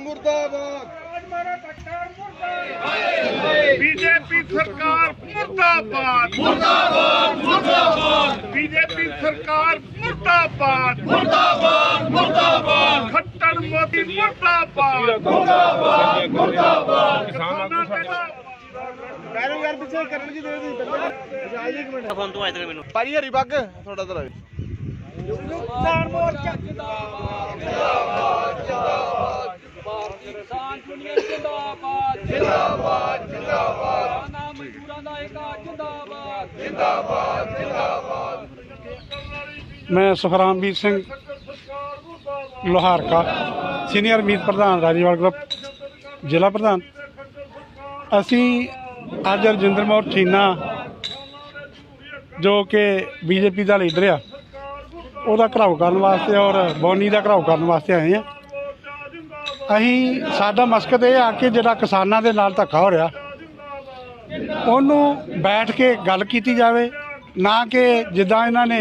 ਮੁਰਦਾਬਾਦ। ਬੀਜੇਪੀ ਸਰਕਾਰ ਮੁਰਦਾਬਾਦ। ਮੁਰਦਾਬਾਦ ਮੁਰਦਾਬਾਦ। ਬੀਜੇਪੀ ਸਰਕਾਰ ਮੁਰਦਾਬਾਦ। ਮੁਰਦਾਬਾਦ ਮੁਰਦਾਬਾਦ। ਖੱਟੜ ਮੋਦੀ ਮੁਰਦਾਬਾਦ। ਮੁਰਦਾਬਾਦ ਮੁਰਦਾਬਾਦ। ਕਿਸਾਨਾਂ ਦਾ ਪੈਰੋਂ ਯਾਰ ਪਿੱਛੇ ਕਰਨ ਕੀ ਦੇ ਦੀ। ਜਾਈ ਇੱਕ ਮਿੰਟ। ਫੋਨ ਤੋਂ ਆਇਆ ਤੱਕ ਮੈਨੂੰ। ਭਾਜੀ ਹਰੀ ਬੱਗ ਥੋੜਾ ਤਰਾ ਕਿਸਾਨ ਮੋਰਚਾ। ਕਿਸਾਨ ਦੁਨੀਆ ਜਿੰਦਾਬਾਦ ਜਿੰਦਾਬਾਦ ਜਿੰਦਾਬਾਦ ਨਾ ਮਜ਼ਦੂਰਾਂ ਦਾ ਏਕਾ ਜਿੰਦਾਬਾਦ। ਮੈਂ ਸੁਖਰਾਮਵੀਰ ਸਿੰਘ ਲੋਹਾਰਕਾ ਸੀਨੀਅਰ ਮੀਤ ਪ੍ਰਧਾਨ ਰਾਜੀਵਾਲ ਗਰੁੱਪ ਜ਼ਿਲ੍ਹਾ ਪ੍ਰਧਾਨ। ਅਸੀਂ ਅੱਜ ਰਜਿੰਦਰ ਮੋਹਨ ਠੀਨਾ ਜੋ ਕਿ ਬੀਜੇਪੀ ਦਾ ਲੀਡਰ ਆ ਉਹਦਾ ਘਰਾਓ ਕਰਨ ਵਾਸਤੇ ਔਰ ਬੌਨੀ ਦਾ ਘਰਾਓ ਕਰਨ ਵਾਸਤੇ ਆਏ ਆ। ਅਸੀਂ, ਸਾਡਾ ਮਕਸਦ ਇਹ ਆ ਕਿ ਜਿਹੜਾ ਕਿਸਾਨਾਂ ਦੇ ਨਾਲ ਧੱਕਾ ਹੋ ਰਿਹਾ, ਉਹਨੂੰ ਬੈਠ ਕੇ ਗੱਲ ਕੀਤੀ ਜਾਵੇ, ਨਾ ਕਿ ਜਿੱਦਾਂ ਇਹਨਾਂ ਨੇ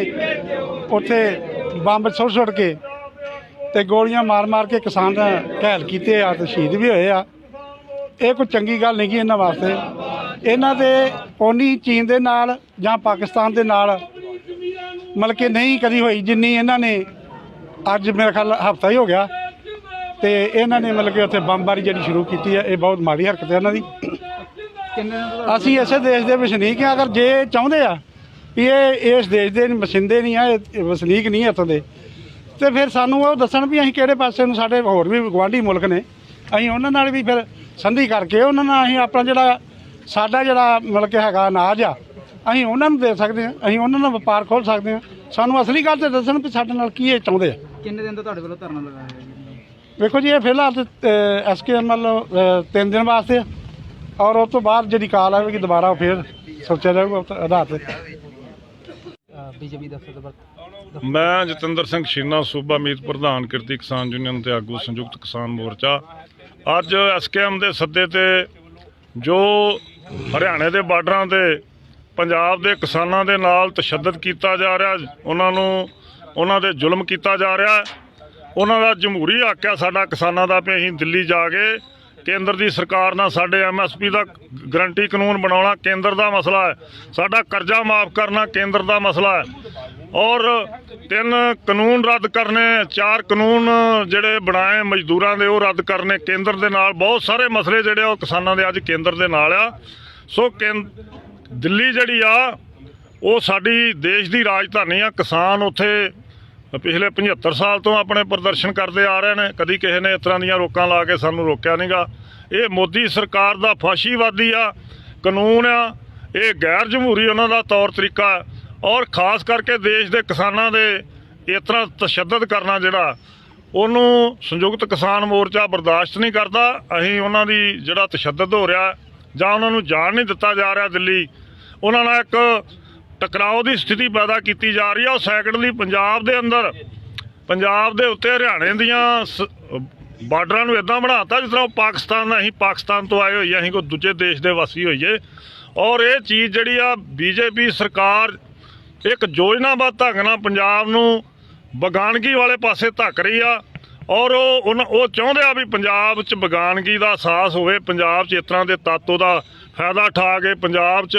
ਉੱਥੇ ਬੰਬ ਸੁੱਟ ਸੁੱਟ ਕੇ ਤੇ ਗੋਲੀਆਂ ਮਾਰ ਮਾਰ ਕੇ ਕਿਸਾਨ ਘਾਇਲ ਕੀਤੇ ਆ ਤੇ ਸ਼ਹੀਦ ਵੀ ਹੋਏ ਆ। ਇਹ ਕੋਈ ਚੰਗੀ ਗੱਲ ਨਹੀਂ ਗੀ ਇਹਨਾਂ ਵਾਸਤੇ। ਇਹਨਾਂ ਦੇ ਉਨੀ ਚੀਨ ਦੇ ਨਾਲ ਜਾਂ ਪਾਕਿਸਤਾਨ ਦੇ ਨਾਲ ਮਤਲਬ ਕਿ ਨਹੀਂ ਕਦੀ ਹੋਈ ਜਿੰਨੀ ਇਹਨਾਂ ਨੇ, ਅੱਜ ਮੇਰੇ ਖਿਆਲ ਹਫਤਾ ਹੀ ਹੋ ਗਿਆ। ਤੇ ਇਹਨਾਂ ਨੇ ਮਤਲਬ ਕਿ ਉੱਥੇ ਬੰਬਾਰੀ ਜਿਹੜੀ ਸ਼ੁਰੂ ਕੀਤੀ ਹੈ, ਇਹ ਬਹੁਤ ਮਾੜੀ ਹਰਕਤ ਹੈ ਇਹਨਾਂ ਦੀ। ਅਸੀਂ ਇਸੇ ਦੇਸ਼ ਦੇ ਵਸਨੀਕ ਹਾਂ ਅਗਰ ਜੇ ਚਾਹੁੰਦੇ ਆ ਵੀ ਇਹ ਇਸ ਦੇਸ਼ ਦੇ ਵਸਿੰਦੇ ਨਹੀਂ ਆ, ਇਹ ਵਸਨੀਕ ਨਹੀਂ ਇੱਥੋਂ ਦੇ, ਤੇ ਫਿਰ ਸਾਨੂੰ ਉਹ ਦੱਸਣ ਵੀ ਅਸੀਂ ਕਿਹੜੇ ਪਾਸੇ ਨੂੰ ਸਾਡੇ ਹੋਰ ਵੀ ਗਵਾਂਢੀ ਮੁਲਕ ਨੇ, ਅਸੀਂ ਉਹਨਾਂ ਨਾਲ ਵੀ ਫਿਰ ਸੰਧੀ ਕਰਕੇ ਉਹਨਾਂ ਨਾਲ ਅਸੀਂ ਆਪਣਾ ਜਿਹੜਾ ਸਾਡਾ ਜਿਹੜਾ ਮਤਲਬ ਕਿ ਹੈਗਾ ਅਨਾਜ ਆ, ਅਸੀਂ ਉਹਨਾਂ ਨੂੰ ਦੇ ਸਕਦੇ ਹਾਂ, ਅਸੀਂ ਉਹਨਾਂ ਨਾਲ ਵਪਾਰ ਖੋਲ ਸਕਦੇ ਹਾਂ। ਸਾਨੂੰ ਅਸਲੀ ਗੱਲ ਤੇ ਦੱਸਣ ਵੀ ਸਾਡੇ ਨਾਲ ਕੀ ਇਹ ਚਾਹੁੰਦੇ ਆ। ਕਿੰਨੇ ਦਿਨ ਤੋਂ ਤੁਹਾਡੇ ਵੱਲੋਂ ਧਰਨਾ ਲਗਾਇਆ ਗਿਆ? ਵੇਖੋ ਜੀ ਇਹ ਫਿਲਹਾਲ ਐਸਕੇਐਮ ਵੱਲੋਂ ਤਿੰਨ ਦਿਨ ਵਾਸਤੇ ਆ। ਔਰ ਉਸ ਤੋਂ ਬਾਅਦ ਜਿਹੜੀ ਕਾਲ ਆਵੇਗੀ ਦੁਬਾਰਾ ਫਿਰ ਸੋਚਿਆ ਜਾਊਗਾ ਆਧਾਰ ਤੇ। ਬੀਜੇਪੀ ਦਫ਼ਤਰ ਤੋਂ ਮੈਂ ਜਤਿੰਦਰ ਸਿੰਘ ਸ਼ੀਨਾ ਸੂਬਾ ਮੀਤ ਪ੍ਰਧਾਨ ਕਿਰਤੀ ਕਿਸਾਨ ਯੂਨੀਅਨ ਤੇ ਆਗੂ ਸੰਯੁਕਤ ਕਿਸਾਨ ਮੋਰਚਾ। ਅੱਜ ਐਸਕੇਐਮ ਦੇ ਸੱਦੇ ਤੇ ਜੋ ਹਰਿਆਣੇ ਦੇ ਬਾਰਡਰਾਂ ਤੇ ਪੰਜਾਬ ਦੇ ਕਿਸਾਨਾਂ ਦੇ ਨਾਲ ਤਸ਼ੱਦਦ ਕੀਤਾ ਜਾ ਰਿਹਾ ਉਹਨਾਂ ਨੂੰ ਉਹਨਾਂ ਦੇ ਜ਼ੁਲਮ ਕੀਤਾ ਜਾ ਰਿਹਾ। ਉਹਨਾਂ ਦਾ ਜਮਹੂਰੀ ਹੱਕ ਆ, ਸਾਡਾ ਕਿਸਾਨਾਂ ਦਾ ਵੀ ਅਸੀਂ ਦਿੱਲੀ ਜਾ ਕੇ ਕੇਂਦਰ ਦੀ ਸਰਕਾਰ ਨਾਲ ਸਾਡੇ ਐਮਐਸਪੀ ਦਾ ਗਰੰਟੀ ਕਾਨੂੰਨ ਬਣਾਉਣਾ ਕੇਂਦਰ ਦਾ ਮਸਲਾ ਹੈ। ਸਾਡਾ ਕਰਜ਼ਾ ਮਾਫ ਕਰਨਾ ਕੇਂਦਰ ਦਾ ਮਸਲਾ ਹੈ। ਔਰ ਤਿੰਨ ਕਾਨੂੰਨ ਰੱਦ ਕਰਨੇ, ਚਾਰ ਕਾਨੂੰਨ ਜਿਹੜੇ ਬਣਾਏ ਮਜ਼ਦੂਰਾਂ ਦੇ, ਉਹ ਰੱਦ ਕਰਨੇ ਕੇਂਦਰ ਦੇ ਨਾਲ। ਬਹੁਤ ਸਾਰੇ ਮਸਲੇ ਜਿਹੜੇ ਆ, ਉਹ ਕਿਸਾਨਾਂ ਦੇ ਅੱਜ ਕੇਂਦਰ ਦੇ ਨਾਲ ਆ। ਸੋ ਕੇਂ- ਦਿੱਲੀ ਜਿਹੜੀ ਆ, ਉਹ ਸਾਡੀ ਦੇਸ਼ ਦੀ ਰਾਜਧਾਨੀ ਆ। ਕਿਸਾਨ ਉੱਥੇ ਪਿਛਲੇ 75 ਸਾਲ ਤੋਂ ਆਪਣੇ ਪ੍ਰਦਰਸ਼ਨ ਕਰਦੇ ਆ ਰਹੇ ਨੇ, ਕਦੀ ਕਿਸੇ ਨੇ ਇਸ ਤਰ੍ਹਾਂ ਦੀਆਂ ਰੋਕਾਂ ਲਾ ਕੇ ਸਾਨੂੰ ਰੋਕਿਆ ਨਹੀਂਗਾ ਇਹ ਮੋਦੀ ਸਰਕਾਰ ਦਾ ਫਾਸ਼ੀਵਾਦੀ ਆ, ਕਾਨੂੰਨ ਆ, ਇਹ ਗੈਰ ਜਮਹੂਰੀ ਉਹਨਾਂ ਦਾ ਤੌਰ ਤਰੀਕਾ ਔਰ ਖਾਸ ਕਰਕੇ ਦੇਸ਼ ਦੇ ਕਿਸਾਨਾਂ ਦੇ ਇਸ ਤਰ੍ਹਾਂ ਤਸ਼ੱਦਦ ਕਰਨਾ ਜਿਹੜਾ, ਉਹਨੂੰ ਸੰਯੁਕਤ ਕਿਸਾਨ ਮੋਰਚਾ ਬਰਦਾਸ਼ਤ ਨਹੀਂ ਕਰਦਾ। ਅਸੀਂ ਉਹਨਾਂ ਦੀ ਜਿਹੜਾ ਤਸ਼ੱਦਦ ਹੋ ਰਿਹਾ, ਜਾਂ ਉਹਨਾਂ ਨੂੰ ਜਾਣ ਨਹੀਂ ਦਿੱਤਾ ਜਾ ਰਿਹਾ ਦਿੱਲੀ, ਉਹਨਾਂ ਨਾਲ ਇੱਕ ਟਕਰਾਓ ਦੀ ਸਥਿਤੀ ਪੈਦਾ ਕੀਤੀ ਜਾ ਰਹੀ ਹੈ ਉਹ ਸੈਕੰਡਲੀ ਪੰਜਾਬ ਦੇ ਅੰਦਰ, ਪੰਜਾਬ ਦੇ ਉੱਤੇ ਹਰਿਆਣੇ ਦੀਆਂ ਸ- ਬਾਰਡਰਾਂ ਨੂੰ ਇਦਾਂ ਬਣਾਤਾ ਜਿਸ ਤਰ੍ਹਾਂ ਉਹ ਪਾਕਿਸਤਾਨ ਅਸੀਂ ਪਾਕਿਸਤਾਨ ਤੋਂ ਆਏ ਹੋਈਏ, ਅਸੀਂ ਕੋਈ ਦੂਜੇ ਦੇਸ਼ ਦੇ ਵਾਸੀ ਹੋਈਏ। ਔਰ ਇਹ ਚੀਜ਼ ਜਿਹੜੀ ਆ, ਬੀਜੇਪੀ ਸਰਕਾਰ ਇੱਕ ਯੋਜਨਾਬੱਧ ਢੰਗ ਨਾਲ ਪੰਜਾਬ ਨੂੰ ਬਗਾਨਗੀ ਵਾਲੇ ਪਾਸੇ ਧੱਕ ਰਹੀ ਆ। ਔਰ ਉਹ ਉਨ- ਉਹ ਚਾਹੁੰਦੇ ਆ ਵੀ ਪੰਜਾਬ 'ਚ ਬਗਾਨਗੀ ਦਾ ਅਹਿਸਾਸ ਹੋਵੇ, ਪੰਜਾਬ 'ਚ ਇਸ ਤਰ੍ਹਾਂ ਦੇ ਤਾਤੋ ਦਾ ਫਾਇਦਾ ਉਠਾ ਕੇ, ਪੰਜਾਬ 'ਚ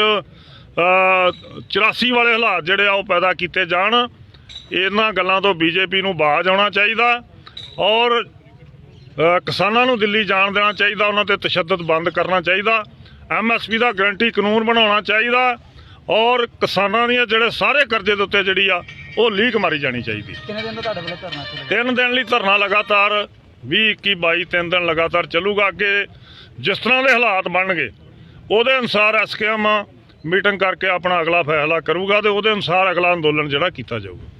84 ਵਾਲੇ ਹਾਲਾਤ ਜਿਹੜੇ ਆ ਉਹ ਪੈਦਾ ਕੀਤੇ ਜਾਣ। ਇਹਨਾਂ ਗੱਲਾਂ ਤੋਂ ਬੀਜੇਪੀ ਨੂੰ ਬਾਜ਼ ਆਉਣਾ ਚਾਹੀਦਾ ਔਰ ਕਿਸਾਨਾਂ ਨੂੰ ਦਿੱਲੀ ਜਾਣ ਦੇਣਾ ਚਾਹੀਦਾ ਉਹਨਾਂ ਤੇ ਤਸ਼ੱਦਦ ਬੰਦ ਕਰਨਾ ਚਾਹੀਦਾ। ਐਮਐਸਪੀ ਦਾ ਗਰੰਟੀ ਕਾਨੂੰਨ ਬਣਾਉਣਾ ਚਾਹੀਦਾ ਔਰ ਕਿਸਾਨਾਂ ਦੀਆਂ ਜਿਹੜੇ ਸਾਰੇ ਕਰਜ਼ੇ ਦੇ ਉੱਤੇ ਜਿਹੜੀ ਆ ਉਹ ਲੀਕ ਮਾਰੀ ਜਾਣੀ ਚਾਹੀਦੀ। ਕਿੰਨੇ ਦਿਨ ਤੋਂ ਤੁਹਾਡੇ ਵੱਲੋਂ ਧਰਨਾ ਚੱਲ ਤਿੰਨ ਦਿਨ ਲਈ ਧਰਨਾ ਲਗਾਤਾਰ 20 21 22 ਤਿੰਨ ਦਿਨ ਲਗਾਤਾਰ ਚੱਲੂਗਾ ਅੱਗੇ। ਜਿਸ ਤਰ੍ਹਾਂ ਦੇ ਹਾਲਾਤ ਬਣਨਗੇ ਉਹਦੇ ਅਨੁਸਾਰ ਐਸਕੇਐਮ ਮੀਟਿੰਗ ਕਰਕੇ ਆਪਣਾ ਅਗਲਾ ਫੈਸਲਾ ਕਰੂਗਾ ਤੇ ਉਹਦੇ ਅਨੁਸਾਰ ਅਗਲਾ ਅੰਦੋਲਨ ਜਿਹੜਾ ਕੀਤਾ ਜਾਊਗਾ।